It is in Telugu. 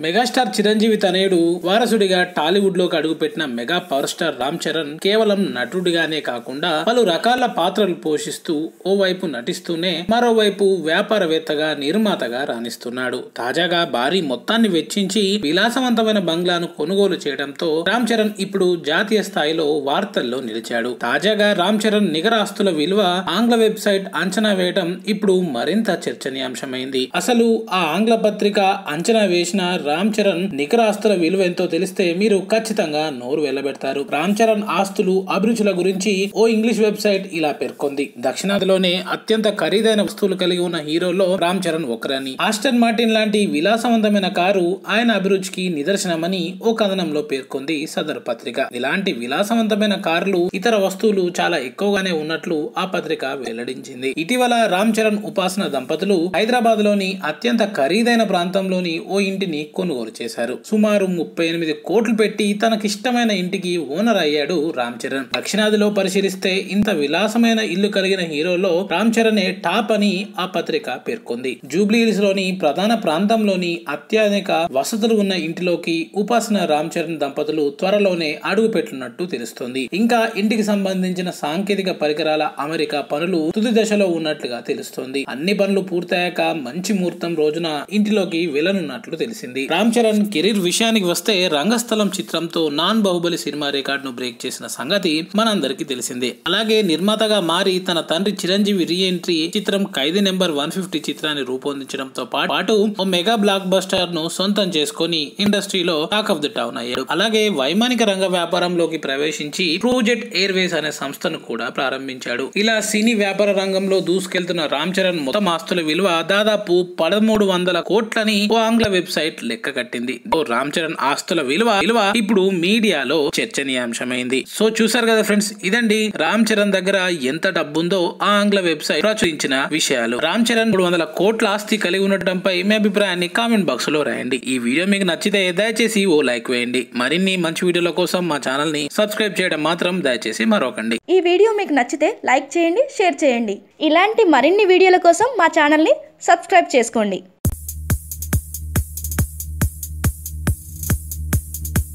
మెగాస్టార్ చిరంజీవి తనయుడు వారసుడిగా టాలీవుడ్లోకి అడుగుపెట్టిన mega power star Ram Charan కేవలం నటుడిగానే కాకుండా పలు రకాల పాత్రలు పోషిస్తూ ఓవైపు నటిస్తూనే మరోవైపు వ్యాపారవేత్తగా నిర్మాతగా రాణిస్తున్నాడు. తాజాగా భారీ మొత్తాన్ని వెచ్చించి విలాసవంతమైన బంగ్లాను కొనుగోలు చేయడంతో రామ్ చరణ్ ఇప్పుడు జాతీయ స్థాయిలో వార్తల్లో నిలిచాడు. తాజాగా రామ్ చరణ్ నిగర ఆస్తుల విలువ ఆంగ్ల వెబ్సైట్ అంచనా వేయడం ఇప్పుడు మరింత చర్చనీయాంశమైంది. అసలు ఆ ఆంగ్ల పత్రిక అంచనా వేసిన రామ్ చరణ్ నికర ఆస్తుల విలువ ఎంతో తెలిస్తే మీరు ఖచ్చితంగా నోరు వెళ్ళబెడతారు. రామ్ చరణ్ ఆస్తులు అభిరుచుల గురించి ఓ ఇంగ్లీష్ వెబ్సైట్ ఇలా పేర్కొంది. దక్షిణాదిలోనే అత్యంత ఖరీదైన వస్తువులు కలిగి ఉన్న హీరోలో రామ్ చరణ్ ఒకరని. ఆస్టన్ మార్టిన్ లాంటి విలాసవంతమైన కారు ఆయన అభిరుచికి నిదర్శనమని ఓ కథనంలో పేర్కొంది సదరు పత్రిక. ఇలాంటి విలాసవంతమైన కార్లు ఇతర వస్తువులు చాలా ఎక్కువగానే ఉన్నట్లు ఆ పత్రిక వెల్లడించింది. ఇటీవల రామ్ చరణ్ ఉపాసన దంపతులు హైదరాబాద్లోని అత్యంత ఖరీదైన ప్రాంతంలోని ఓ ఇంటిని కొనుగోలు చేశారు. సుమారు ముప్పై ఎనిమిది కోట్లు పెట్టి తనకిష్టమైన ఇంటికి ఓనర్ అయ్యాడు రామ్ చరణ్. దక్షిణాదిలో పరిశీలిస్తే ఇంత విలాసమైన ఇల్లు కలిగిన హీరోలో రామ్ చరణే టాప్ అని ఆ పత్రిక పేర్కొంది. జూబ్లీహిల్స్లోని ప్రధాన ప్రాంతంలోని అత్యాధునిక వసతులు ఉన్న ఇంటిలోకి ఉపాసన రామ్ చరణ్ దంపతులు త్వరలోనే అడుగు పెట్టినట్టు తెలుస్తోంది. ఇంకా ఇంటికి సంబంధించిన సాంకేతిక పరికరాల అమెరికా పనులు తుది దశలో ఉన్నట్లుగా తెలుస్తోంది. అన్ని పనులు పూర్తయ్యాక మంచి ముహూర్తం రోజున ఇంటిలోకి వెళ్ళనున్నట్లు తెలిసింది. రామ్ చరణ్ కెరీర్ విషయానికి వస్తే రంగస్థలం చిత్రంతో నాన్ బాహుబలి సినిమా రికార్డును బ్రేక్ చేసిన సంగతి మనందరికీ తెలిసిందే. అలాగే నిర్మాతగా మారి తన తండ్రి చిరంజీవి రీ ఎంట్రీ చిత్రం ఖైదీ నెంబర్ వన్ ఫిఫ్టీ చిత్రాన్ని రూపొందించడంతో పాటు ఓ మెగా బ్లాక్ బస్టర్ను సొంతం చేసుకుని ఇండస్ట్రీలో టాక్ ఆఫ్ ది టౌన్ అయ్యాడు. అలాగే వైమానిక రంగ వ్యాపారంలోకి ప్రవేశించి ప్రూజెట్ ఎయిర్వేస్ అనే సంస్థను కూడా ప్రారంభించాడు. ఇలా సినీ వ్యాపార రంగంలో దూసుకెళ్తున్న రామ్ చరణ్ మొత్తం ఆస్తుల విలువ దాదాపు పదమూడు వందల కోట్లని ఓ ఆంగ్ల వెబ్సైట్ లెక్క కట్టింది. రామ్ చరణ్ ఆస్తుల విలువ విలువ ఇప్పుడు మీడియాలో చర్చనీయాంశమైంది. సో చూసారు కదా ఫ్రెండ్స్ ఇదండి రామ్ చరణ్ దగ్గర ఎంత డబ్బుందో ఆ ఆంగ్ల వెబ్సైట్ ప్రచురించిన విషయాలు. రామ్ చరణ్ మూడు వందల కోట్ల ఆస్తి కలిగి ఉండటంపై మీ అభిప్రాయాన్ని కామెంట్ బాక్స్లో రాయండి. ఈ వీడియో మీకు నచ్చితే దయచేసి ఓ లైక్ వేయండి. మరిన్ని మంచి వీడియోల కోసం మా ఛానల్ని సబ్స్క్రైబ్ చేయడం మాత్రం దయచేసి మరొకండి. ఈ వీడియో మీకు నచ్చితే లైక్ చేయండి షేర్ చేయండి. ఇలాంటి మరిన్ని వీడియోల కోసం మా ఛానల్ని సబ్స్క్రైబ్ చేసుకోండి.